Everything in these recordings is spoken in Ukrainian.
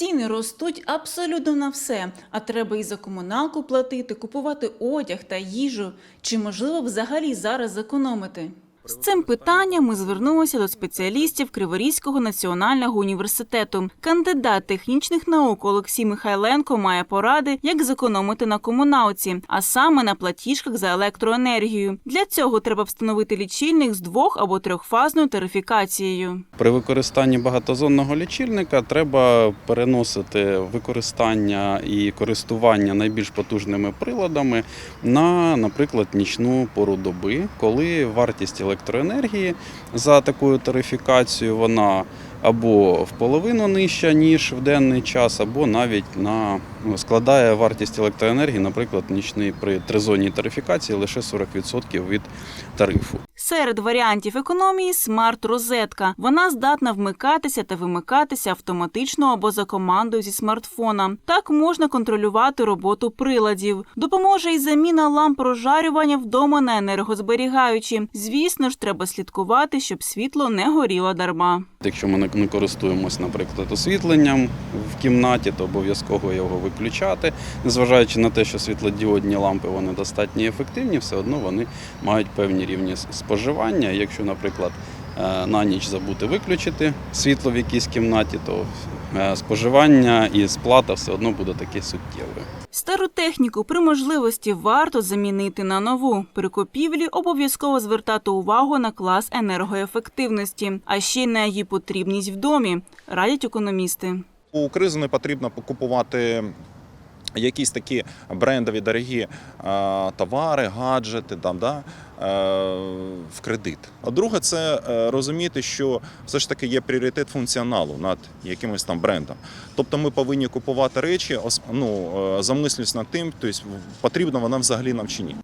Ціни ростуть абсолютно на все, а треба і за комуналку платити, купувати одяг та їжу. Чи можливо взагалі зараз зекономити? З цим питанням ми звернулися до спеціалістів Криворізького національного університету. Кандидат технічних наук Олексій Михайленко має поради, як зекономити на комуналці, а саме на платіжках за електроенергію. Для цього треба встановити лічильник з двох або трьохфазною тарифікацією. При використанні багатозонного лічильника треба переносити використання і користування найбільш потужними приладами на, наприклад, нічну пору доби, коли вартість електроенергії за такою тарифікацією. Вона або в половину нижча, ніж в денний час, або навіть на складає вартість електроенергії, наприклад, нічний при тризонній тарифікації лише 40% від тарифу. Серед варіантів економії смарт-розетка. Вона здатна вмикатися та вимикатися автоматично або за командою зі смартфона. Так можна контролювати роботу приладів. Допоможе і заміна ламп розжарювання вдома на енергозберігаючі. Звісно ж, треба слідкувати, щоб світло не горіло дарма. Якщо ми не- користуємось, наприклад, освітленням в кімнаті, то обов'язково його виключати. Незважаючи на те, що світлодіодні лампи вони достатньо ефективні, все одно вони мають певні рівні споживання. Якщо, наприклад, е, на ніч забути виключити світло в якійсь кімнаті, то е, споживання і сплата все одно буде таке суттєве. Стару техніку при можливості варто замінити на нову. При купівлі обов'язково звертати увагу на клас енергоефективності, а ще й на її потрібність в домі, радять економісти. У кризу не потрібно купувати якісь такі брендові дорогі е, товари, гаджети там, да, е, в кредит. А друге, це е, розуміти, що все ж таки є пріоритет функціоналу над якимось там брендом. Тобто ми повинні купувати речі, ну, замислюсь над тим, тобто потрібна вона взагалі нам чи ні.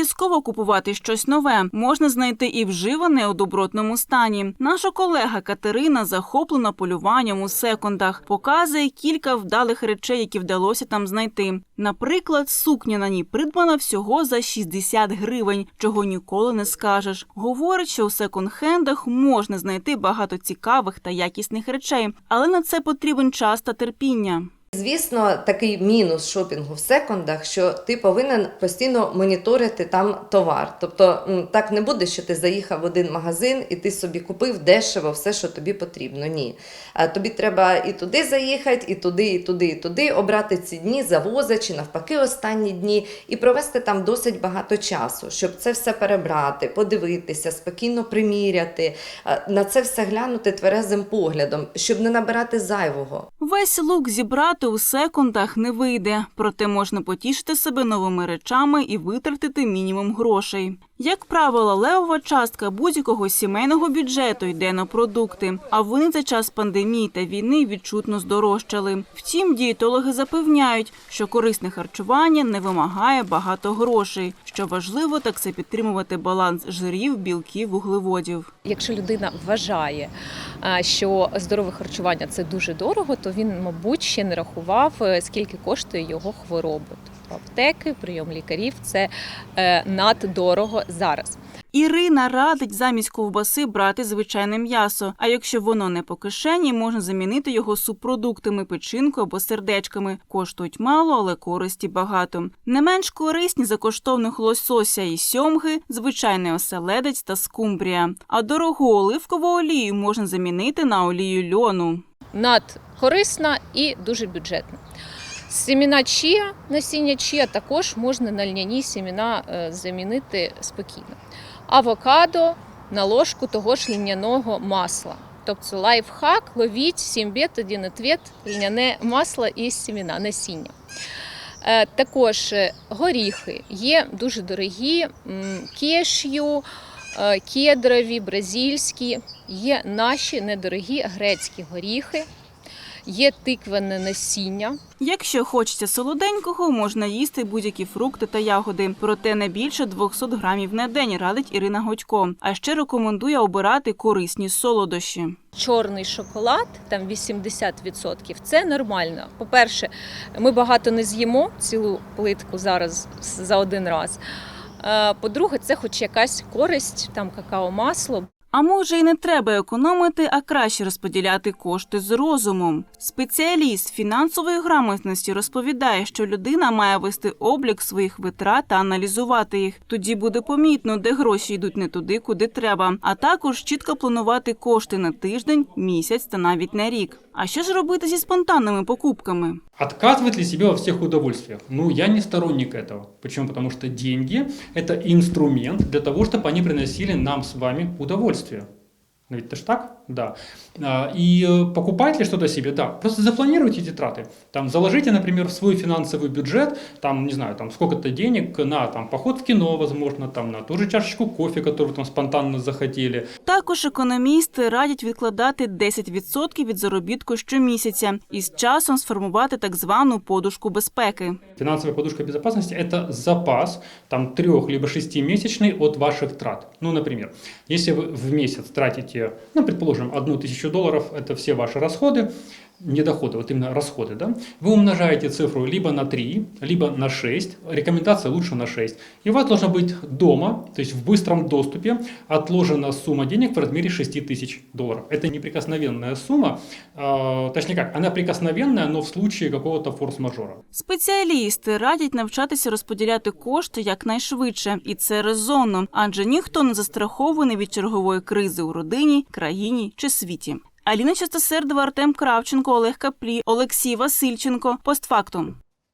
Обов'язково купувати щось нове. Можна знайти і вживане у добротному стані. Наша колега Катерина захоплена полюванням у секундах. Показує кілька вдалих речей, які вдалося там знайти. Наприклад, сукня на ній придбана всього за 60 гривень, чого ніколи не скажеш. Говорить, що у секонд-хендах можна знайти багато цікавих та якісних речей, але на це потрібен час та терпіння. Звісно, такий мінус шопінгу в секондах, що ти повинен постійно моніторити там товар. Тобто так не буде, що ти заїхав в один магазин і ти собі купив дешево все, що тобі потрібно. Ні. Тобі треба і туди заїхати, і туди, і туди, і туди, обрати ці дні, завоза чи навпаки останні дні, і провести там досить багато часу, щоб це все перебрати, подивитися, спокійно приміряти, на це все глянути тверезим поглядом, щоб не набирати зайвого. Весь лук зібрати у секундах не вийде, проте можна потішити себе новими речами і витратити мінімум грошей. Як правило, левова частка будь-якого сімейного бюджету йде на продукти, а вони за час пандемії та війни відчутно здорожчали. Втім, дієтологи запевняють, що корисне харчування не вимагає багато грошей. Що важливо, так це підтримувати баланс жирів, білків, вуглеводів. Якщо людина вважає, що здорове харчування це дуже дорого, то він, мабуть, ще не рахував, е, скільки коштує його хвороба. Тобто аптеки, прийом лікарів це е, наддорого зараз. Ірина радить замість ковбаси брати звичайне м'ясо. А якщо воно не по кишені, можна замінити його субпродуктами, печінкою або сердечками. Коштують мало, але користі багато. Не менш корисні за коштовних лосося і сьомги, звичайний оселедець та скумбрія. А дорогу оливкову олію можна замінити на олію льону. Надкорисна і дуже бюджетна. Семіна чія, насіння чія також можна на льняні семіна е, замінити спокійно. Авокадо на ложку того ж льняного масла. Тобто лайфхак, ловіть 7 бет, один ответ, льняне масло і семіна, насіння. Е, Також е, горіхи є дуже дорогі, кешю, кедрові, бразильські, є наші недорогі грецькі горіхи, є тиквене насіння. Якщо хочеться солоденького, можна їсти будь-які фрукти та ягоди, проте не більше 200 грамів на день, радить Ірина Годько. А ще рекомендує обирати корисні солодощі. Чорний шоколад, там 80%, це нормально. По-перше, ми багато не з'їмо цілу плитку зараз за один раз. По-друге, це хоч якась користь, там какао-масло. А може, і не треба економити, а краще розподіляти кошти з розумом. Спеціаліст фінансової грамотності розповідає, що людина має вести облік своїх витрат та аналізувати їх. Тоді буде помітно, де гроші йдуть не туди, куди треба. А також чітко планувати кошти на тиждень, місяць та навіть на рік. А що ж робити зі спонтанними покупками? Отказывать ли себе во всех удовольствиях? Ну, я не сторонник этого. Почему? Потому что деньги – это инструмент для того, чтобы они приносили нам с вами удовольствие. Но ведь это ж так? Да. А, И э, покупать ли что-то себе? Да. Просто запланируйте эти траты. Там, заложите, например, в свой финансовый бюджет, там, не знаю, там сколько-то денег на там, поход в кино, возможно, там, на ту же чашечку кофе, которую там спонтанно захотели. Також економісти радять відкладати 10% від заробітку щомісяця і з часом сформувати так звану подушку безпеки. Финансовая подушка безопасности – это запас, там, трех либо шестимесячный от ваших трат. Ну, например, если вы в месяц тратите, ну, предположим, одну тысячу долларов – это все ваши расходы, не доходы, вот именно расходы, да, вы умножаете цифру либо на 3, либо на 6, рекомендация лучше на 6, и у вас должна быть дома, то есть в быстром доступе, отложена сумма денег в размере 6 тысяч долларов. Это неприкосновенная сумма, э, точнее как, она прикосновенная, но в случае какого-то форс-мажора. Спеціалісти радять навчатися розподіляти кошти якнайшвидше, і це резонно, адже ніхто не застрахований від чергової кризи у родині, країні чи світі. Аліна Частосердова, Артем Кравченко, Олег Каплі, Олексій Васильченко. Постфактум.